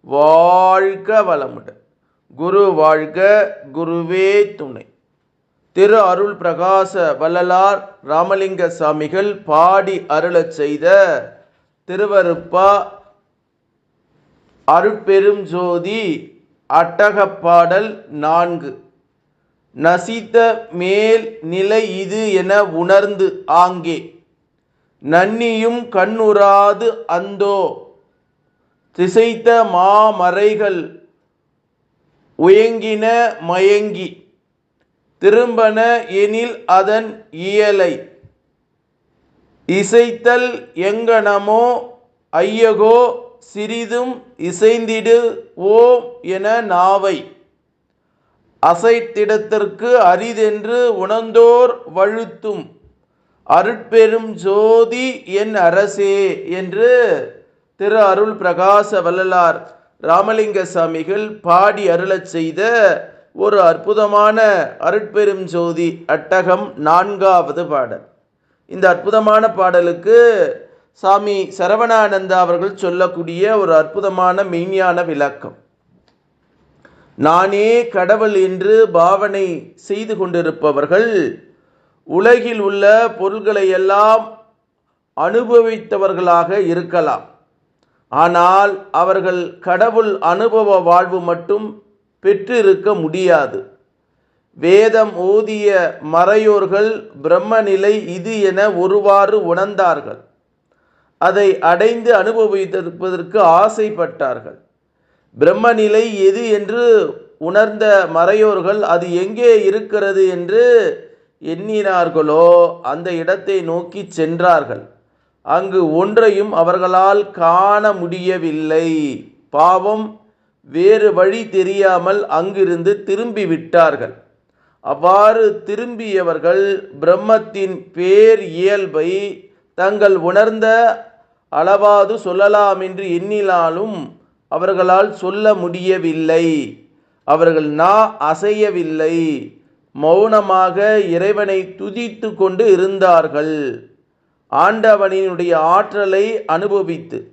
வாழ்க வளமுடன். குரு வாழ்க குருவே துணை. திரு அருள் பிரகாச வள்ளலார் ராமலிங்க சாமிகள் பாடி அருளச் செய்த திருவருப்பா அருட்பெரும் ஜோதி அட்டகப்பாடல் நான்கு. நசித்த மேல் நிலை இது என உணர்ந்து ஆங்கே. நன்னியும் கண்ணுறாது அந்தோ. திசைத்த மாமறைகள் உயங்கின மயங்கி திரும்பன எனில் அதன் இயலை. இசைத்தல் எங்கனமோ ஐயகோ சிறிதும் இசைந்திடு ஓம் என நாவை. அசைத்திடத்திற்கு அரிதென்று உணர்ந்தோர் வழுத்தும் அருட்பெரும் ஜோதி என் அரசே என்று திரு அருள் பிரகாச வள்ளலார் ராமலிங்க சாமிகள் பாடி அருளச் செய்த ஒரு அற்புதமான அருட்பெரும் ஜோதி அட்டகம் நான்காவது பாடல். இந்த அற்புதமான பாடலுக்கு சாமி சரவணானந்தா அவர்கள் சொல்லக்கூடிய ஒரு அற்புதமான மெய்ஞான விளக்கம். நானே கடவுள் என்று பாவனை செய்து கொண்டிருப்பவர்கள் உலகில் உள்ள பொருள்களை எல்லாம் அனுபவித்தவர்களாக இருக்கலாம். ஆனால் அவர்கள் கடவுள் அனுபவ வாழ்வு மட்டும் பெற்றிருக்க முடியாது. வேதம் ஓதிய மறையோர்கள் பிரம்மநிலை இது என ஒருவாறு உணர்ந்தார்கள். அதை அடைந்து அனுபவித்திருப்பதற்கு ஆசைப்பட்டார்கள். பிரம்மநிலை எது என்று உணர்ந்த மறையோர்கள் அது எங்கே இருக்கிறது என்று எண்ணினார்களோ அந்த இடத்தை நோக்கி சென்றார்கள். அங்கு ஒன்றையும் அவர்களால் காண முடியவில்லை. பாவம் வேறு வழி தெரியாமல் அங்கிருந்து திரும்பி விட்டார்கள் அவ்வாறு திரும்பியவர்கள் பிரம்மத்தின் பேர் இயல்பை தங்கள் உணர்ந்த அளவாது சொல்லலாம் என்று எண்ணினாலும் அவர்களால் சொல்ல முடியவில்லை. அவர்கள் நா அசையவில்லை. மௌனமாக இறைவனை துதித்து கொண்டு இருந்தார்கள். ஆண்டவனினுடைய ஆற்றலை அனுபவித்து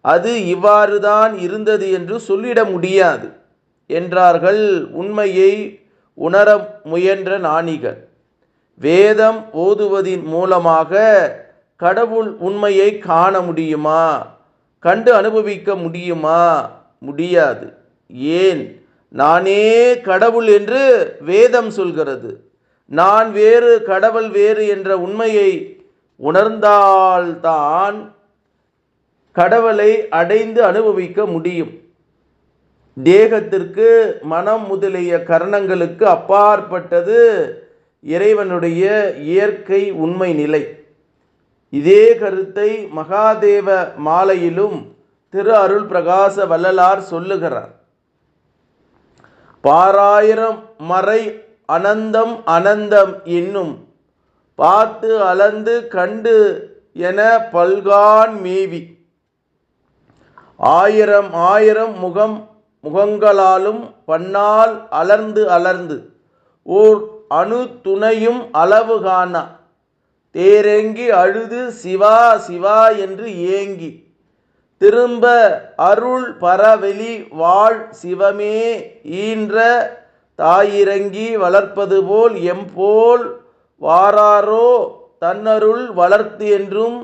அது இவ்வாறுதான் இருந்தது என்று சொல்லிட முடியாது என்றார்கள் உண்மையை உணர முயன்ற நாணிகள் வேதம் ஓதுவதின் மூலமாக கடவுள் உண்மையை காண முடியுமா? கண்டு அனுபவிக்க முடியுமா? முடியாது. ஏன்? நானே கடவுள் என்று வேதம் சொல்கிறது. நான் வேறு கடவுள் வேறு என்ற உண்மையை உணர்ந்தால்தான் கடவுளை அடைந்து அனுபவிக்க முடியும். தேகத்திற்கு மனம் முதலிய கரணங்களுக்கு அப்பாற்பட்டது இறைவனுடைய இயற்கை உண்மை நிலை. இதே கருத்தை மகாதேவ மாலையிலும் திரு அருள் பிரகாச வள்ளலார் சொல்லுகிறார். பாராயிரம் மறை அனந்தம் அனந்தம் என்னும் பார்த்து அளந்து கண்டு என பல்கான் மேவி. ஆயிரம் ஆயிரம் முகம் முகங்களாலும் பண்ணால் அலர்ந்து அலர்ந்து. ஓர் அணு துணையும் அளவு காணா. தேரெங்கி அழுது சிவா சிவா என்று ஏங்கி. திரும்ப அருள் பரவெளி வாழ் சிவமே ஈன்ற தாயிறங்கி வளர்ப்பது போல் எம்போல் வாராரோ தன்னருள் வளர்த்து என்றும்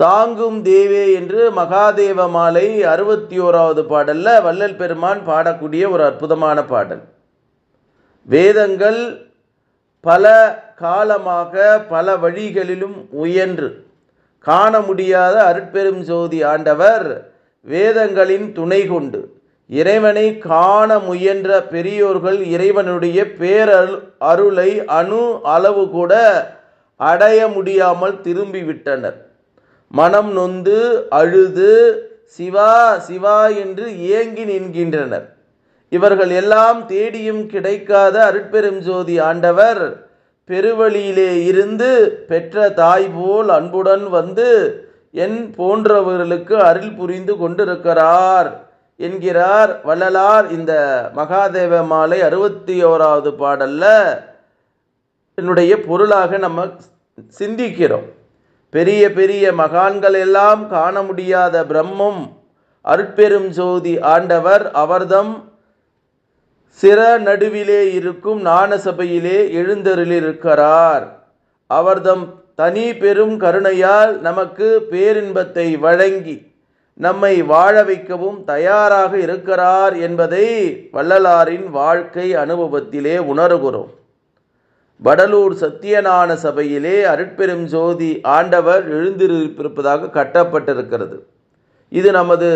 தாங்கும் தேவே என்று மகாதேவ மாலை அறுபத்தி ஓராவது பாடலில் வள்ளல் பெருமான் பாடக்கூடிய ஒரு அற்புதமான பாடல். வேதங்கள் பல காலமாக பல வழிகளிலும் உயன்று. காண முடியாத அருட்பெரும் ஜோதி ஆண்டவர் வேதங்களின் துணை கொண்டு. இறைவனை காண முயன்ற பெரியோர்கள் இறைவனுடைய பேரருள் அருளை அணு அளவு கூட அடைய முடியாமல் திரும்பி விட்டனர் மனம் நொந்து அழுது சிவா சிவா என்று ஏங்கி நின்கின்றனர். இவர்கள் எல்லாம் தேடியும் கிடைக்காத அருட்பெரும் ஜோதி ஆண்டவர் பெருவழியிலே இருந்து பெற்ற தாய் போல் அன்புடன் வந்து என் போன்றவர்களுக்கு அருள் புரிந்து கொண்டிருக்கிறார். என்கிறார் வள்ளலார் இந்த மகாதேவ மாலை அறுபத்தி ஓராவது பாடல்ல என்னுடைய பொருளாக நம்ம சிந்திக்கிறோம். பெரிய பெரிய மகான்கள் எல்லாம் காண முடியாத பிரம்மம் அருட்பெரும் ஜோதி ஆண்டவர் அவர்தம் சிற நடுவிலே இருக்கும் ஞான சபையிலே எழுந்தருளிருக்கிறார் அவர்தம் தனி பெரும் கருணையால் நமக்கு பேரின்பத்தை வழங்கி நம்மை வாழ வைக்கவும் தயாராக இருக்கிறார் என்பதை வள்ளலாரின் வாழ்க்கை அனுபவத்திலே உணர்கிறோம். வடலூர் சத்தியநான சபையிலே அருட்பெரும் ஜோதி ஆண்டவர் எழுந்திருப்பதாக கட்டப்பட்டிருக்கிறது. இது நமது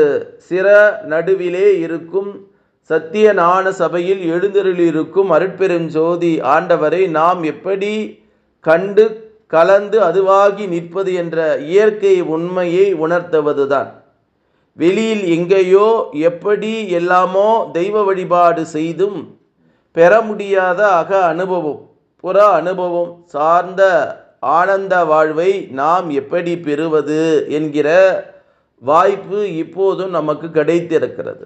சிற நடுவிலே இருக்கும் சத்தியநான சபையில் எழுந்தருளிருக்கும் அருட்பெரும் ஜோதி ஆண்டவரை நாம் எப்படி கண்டு கலந்து அதுவாகி நிற்பது என்ற இயற்கை உண்மையை உணர்த்துவதுதான். வெளியில் எங்கேயோ எப்படி எல்லாமோ தெய்வ வழிபாடு செய்தும் பெற முடியாத அக அனுபவம் புற அனுபவம் சார்ந்த ஆனந்த வாழ்வை நாம் எப்படி பெறுவது என்கிற வாய்ப்பு இப்போதும் நமக்கு கிடைத்திருக்கிறது.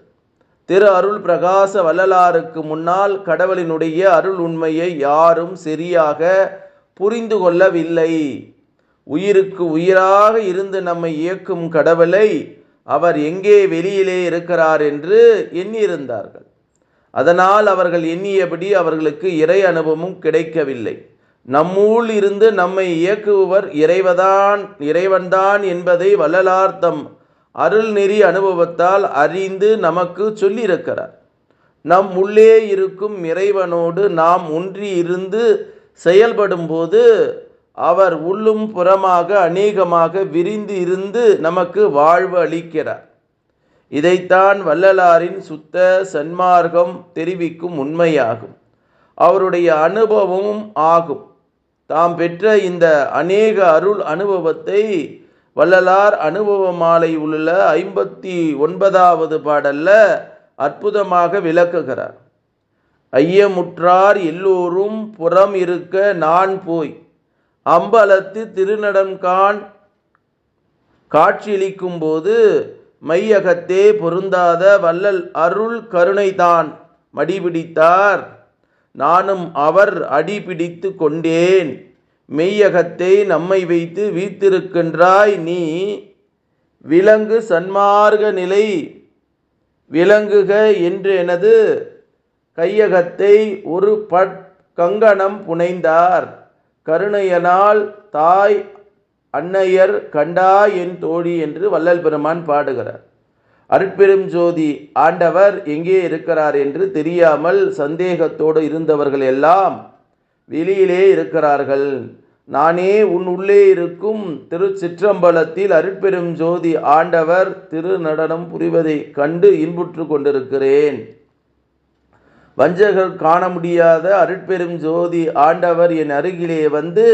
திரு அருள் பிரகாச வள்ளலாருக்கு முன்னால் கடவுளினுடைய அருள் உண்மையை யாரும் சரியாக புரிந்து கொள்ளவில்லை. உயிருக்கு உயிராக இருந்து நம்மை இயக்கும் கடவுளை அவர் எங்கே வெளியிலே இருக்கிறார் என்று எண்ணியிருந்தார்கள். அதனால் அவர்கள் எண்ணியபடி அவர்களுக்கு இறை அனுபவமும் கிடைக்கவில்லை. நம்மூல் இருந்து நம்மை இயக்குபவர் இறைவதான் இறைவன்தான் என்பதை வள்ளலார்த்தம் அருள்நெறி அருள் நெறி அனுபவத்தால் அறிந்து நமக்கு சொல்லியிருக்கிறார். நம் உள்ளே இருக்கும் இறைவனோடு நாம் ஒன்றி இருந்து செயல்படும்போது அவர் உள்ளும் புறமாக அநேகமாக விரிந்து இருந்து நமக்கு வாழ்வு அளிக்கிறார். இதைத்தான் வள்ளலாரின் சுத்த சன்மார்க்கம் தெரிவிக்கும் உண்மையாகும். அவருடைய அனுபவமும் ஆகும். தாம் பெற்ற இந்த அநேக அருள் அனுபவத்தை வள்ளலார் அனுபவ மாலை உள்ள ஐம்பத்தி ஒன்பதாவது பாடல்ல அற்புதமாக விளக்குகிறார். ஐயமுற்றார் எல்லோரும் புறம் இருக்க நான் போய் அம்பலத்து திருநடன்கான் காட்சியளிக்கும் போது மையகத்தே பொருந்தாத வள்ளல் அருள் கருணைதான். மடிபிடித்தார். நானும் அவர் அடிபிடித்து கொண்டேன். மெய்யகத்தை நம்மை வைத்து வீத்திருக்கின்றாய் நீ. விலங்கு சன்மார்க நிலை விளங்குக என்று எனது கையகத்தை ஒரு பட் கங்கணம் புனைந்தார். கருணையனால் தாய் அன்னையர் கண்டா என் தோழி என்று வள்ளல் பெருமான் பாடுகிறார். அருட்பெரும் ஜோதி ஆண்டவர் எங்கே இருக்கிறார் என்று தெரியாமல் சந்தேகத்தோடு இருந்தவர்கள் எல்லாம் வெளியிலே இருக்கிறார்கள். நானே உன் உள்ளே இருக்கும் திருச்சிற்றம்பலத்தில் அருட்பெரும் ஜோதி ஆண்டவர் திரு நடனம் புரிவதை கண்டு இன்புற்று கொண்டிருக்கிறேன். வஞ்சகர் காண முடியாத அருட்பெரும் ஜோதி ஆண்டவர் என் அருகிலே வந்து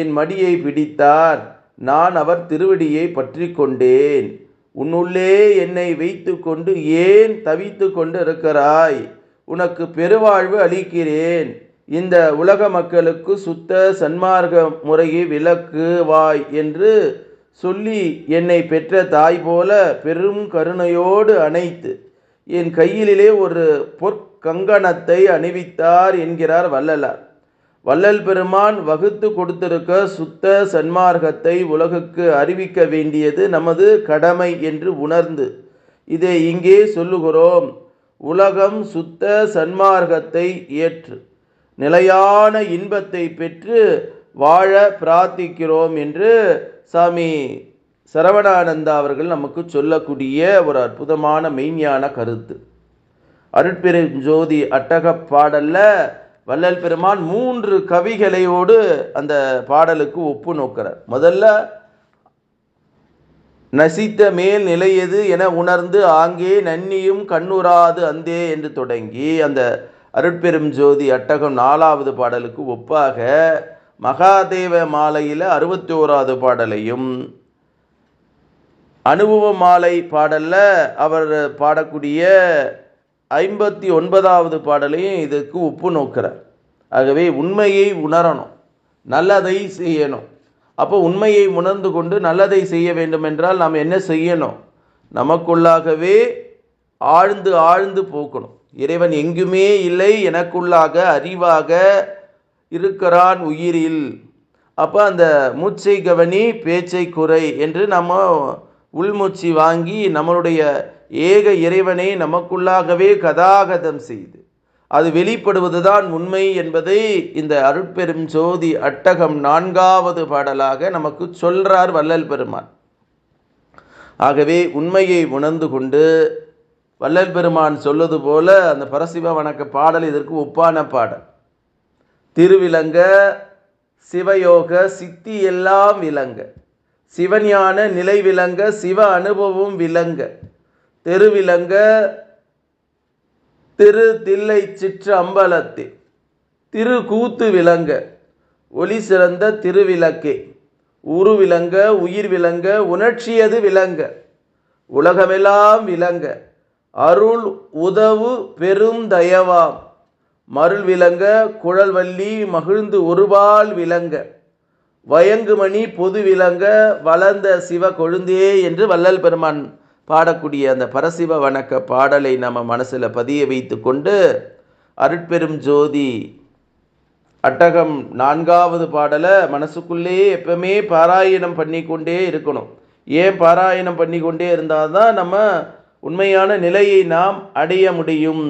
என் மடியை பிடித்தார். நான் அவர் திருவடியை பற்றி கொண்டேன். உன்னுள்ளே என்னை வைத்து கொண்டு ஏன் தவித்து கொண்டு இருக்கிறாய் உனக்கு பெருவாழ்வு அளிக்கிறேன். இந்த உலக மக்களுக்கு சுத்த சன்மார்க்க முறையை விளக்கு வாய் என்று சொல்லி என்னை பெற்ற தாய் போல பெரும் கருணையோடு அணைத்து என் கையிலே ஒரு பொற் கங்கணத்தை அணிவித்தார் என்கிறார் வள்ளலார். வள்ளல் பெருமான் வகுத்து கொடுத்திருக்க சுத்த சன்மார்க்கத்தை உலகுக்கு அறிவிக்க வேண்டியது நமது கடமை என்று உணர்ந்து இதை இங்கே சொல்லுகிறோம். உலகம் சுத்த சன்மார்க்கத்தை ஏற்று நிலையான இன்பத்தை பெற்று வாழ பிரார்த்திக்கிறோம் என்று சாமி சரவணானந்தா அவர்கள் நமக்கு சொல்லக்கூடிய ஒரு அற்புதமான மெய்ஞான கருத்து. அருட்பெரும் ஜோதி அட்டக பாடல்ல வள்ளல் பெருமான் மூன்று கவிகளையோடு அந்த பாடலுக்கு ஒப்பு நோக்கிறார். முதல்ல நசித்த மேல் நிலையது என உணர்ந்து ஆங்கே நன்னியும் கண்ணுறாது அந்தே என்று தொடங்கி அந்த அருட்பெரும் ஜோதி அட்டகம் நாலாவது பாடலுக்கு ஒப்பாக மகாதேவ மாலையில் அறுபத்தி ஓராவது பாடலையும் அனுபவ மாலை பாடலில் அவர் பாடக்கூடிய ஐம்பத்தி ஒன்பதாவது பாடலையும் இதுக்கு ஒப்பு நோக்கிறார். ஆகவே உண்மையை உணரணும் நல்லதை செய்யணும். அப்போ உண்மையை உணர்ந்து கொண்டு நல்லதை செய்ய வேண்டும் என்றால் நாம் என்ன செய்யணும்? நமக்குள்ளாகவே ஆழ்ந்து ஆழ்ந்து போக்கணும். இறைவன் எங்குமே இல்லை எனக்குள்ளாக அறிவாக இருக்கிறான் உயிரில். அப்போ அந்த மூச்சை கவனி பேச்சை குறை என்று நம்ம உள்மூச்சி வாங்கி நம்மளுடைய ஏக இறைவனை நமக்குள்ளாகவே கதாகதம் செய்து அது வெளிப்படுவதுதான் உண்மை என்பதை இந்த அருட்பெரும் ஜோதி அட்டகம் நான்காவது பாடலாக நமக்கு சொல்றார் வள்ளல் பெருமான். ஆகவே உண்மையை உணர்ந்து கொண்டு வள்ளல் பெருமான் சொல்வது போல அந்த பரசிவ வணக்க பாடல் இதற்கு ஒப்பான பாடல். திருவிலங்க சிவயோக சித்தி எல்லாம் விலங்க. சிவஞான நிலை விலங்க சிவ அனுபவம் விலங்க. தெருவிலங்க திரு தில்லை சிற்று அம்பலத்தே திரு கூத்து விலங்க ஒளி சிறந்த திருவிளக்கே. உரு விலங்க உயிர் விலங்க உணர்ச்சியது விலங்க உலகமெல்லாம் விலங்க அருள் உதவு பெரும் தயவாம். மருள் விலங்க குழல்வள்ளி மகிழ்ந்து ஒருபால் விலங்க வயங்குமணி பொது விலங்க வளர்ந்த சிவ கொழுந்தே என்று வள்ளல் பெருமான் பாடக்கூடிய அந்த பரசிவ வணக்க பாடலை நம்ம மனசில் பதிய வைத்து கொண்டு அருட்பெரும் ஜோதி அட்டகம் நான்காவது பாடலை மனசுக்குள்ளேயே எப்பவுமே பாராயணம் பண்ணிக்கொண்டே இருக்கணும். ஏன் பாராயணம் பண்ணிக்கொண்டே இருந்தால் தான் நம்ம உண்மையான நிலையை நாம் அடைய முடியும்.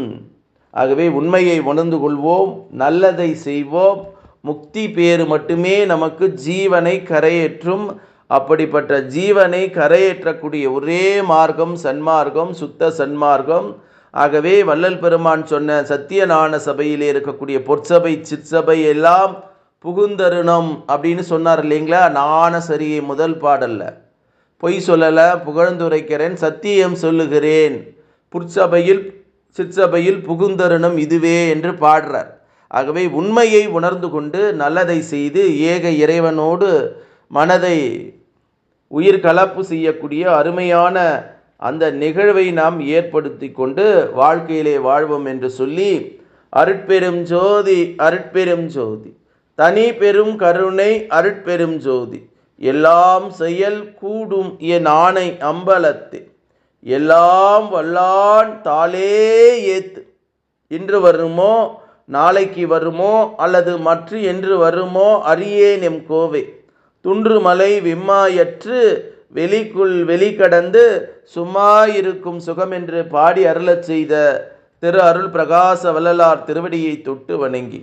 ஆகவே உண்மையை உணர்ந்து கொள்வோம் நல்லதை செய்வோம். முக்தி பேறு மட்டுமே நமக்கு ஜீவனை கரையேற்றும் அப்படிப்பட்ட ஜீவனை கரையேற்றக்கூடிய ஒரே மார்க்கம் சன்மார்க்கம் சுத்த சன்மார்க்கம். ஆகவே வள்ளல் பெருமான் சொன்ன சத்தியநான சபையிலே இருக்கக்கூடிய பொற்சபை சிற்சபை எல்லாம் புகுந்தருணம் அப்படின்னு சொன்னார் இல்லைங்களா? நாண சரியை முதல் பாடல்ல. பொய் சொல்லலை புகழ்ந்துரைக்கிறேன் சத்தியம் சொல்லுகிறேன். புற்சபையில் சிற்சபையில் புகுந்தருணம் இதுவே என்று பாடுறார். ஆகவே உண்மையை உணர்ந்து கொண்டு நல்லதை செய்து ஏக இறைவனோடு மனதை உயிர் கலப்பு செய்யக்கூடிய அருமையான அந்த நிகழ்வை நாம் ஏற்படுத்தி கொண்டு வாழ்க்கையிலே வாழ்வோம் என்று சொல்லி அருட்பெரும் ஜோதி அருட்பெரும் ஜோதி. தனி பெரும் கருணை அருட்பெரும் ஜோதி. எல்லாம் செயல் கூடும் என் ஆணை அம்பலத்தே. எல்லாம் வல்லான் தாளே ஏத்து. இன்று வருமோ நாளைக்கு வருமோ அல்லது மற்ற என்று வருமோ அறியேன் எம் கோவை. துன்றுமலை விம்மாயற்று வெளிக்குள் வெளிக்கடந்து சும்மா இருக்கும் சுகமென்று பாடி அருளச் செய்த திரு அருள் பிரகாச வள்ளலார் திருவடியை தொட்டு வணங்கி.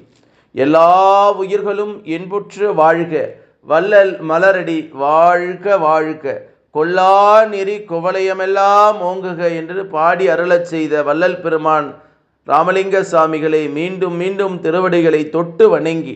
எல்லா உயிர்களும் என்புற்று வாழ்க வள்ளல் மலரடி வாழ்க வாழ்க. கொல்லா நெறி குவளையமெல்லாம் ஓங்குக என்று பாடி அருளச் செய்த வள்ளல் பெருமான் ராமலிங்க சுவாமிகளை மீண்டும் மீண்டும் திருவடிகளை தொட்டு வணங்கி.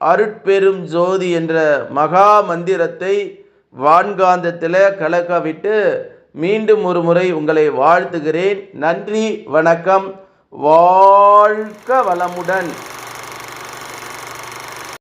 அருட்பெரும் ஜோதி என்ற மகா மந்திரத்தை வான்காந்தத்தில் கலக்கவிட்டு மீண்டும் ஒரு முறை உங்களை வாழ்த்துகிறேன். நன்றி வணக்கம். வாழ்க வளமுடன்.